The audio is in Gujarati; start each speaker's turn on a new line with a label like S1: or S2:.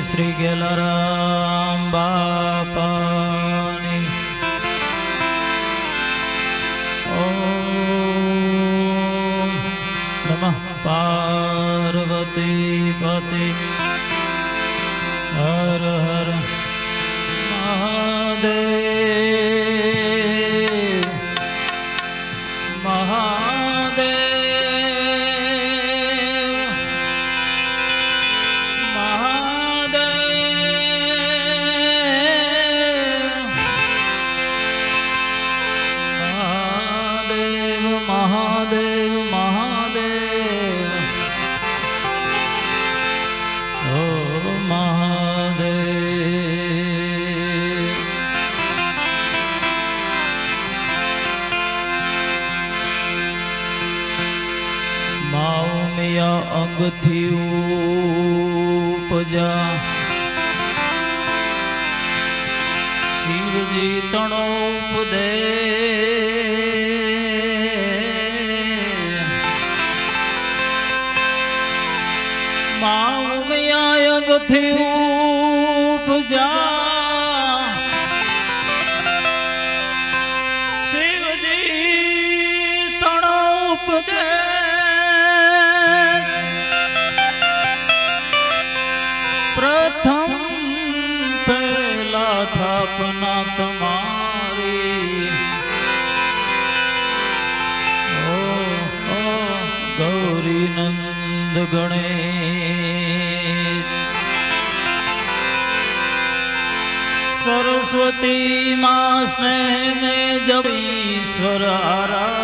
S1: શ્રી ગેલારામ બાપાની ઓમ નમઃ પાર્વતી પતિ હર માઉમિયા અંગથી ઉપજા. શિવજી તણો ઉપદે. માઉમિયા અંગથી ઉપજા. શિવજી તણો ઉપદે. ગૌરી નંદ ગણેશ સરસ્વતી માં સ્નેહ ને જબ ઈશ્વર આરા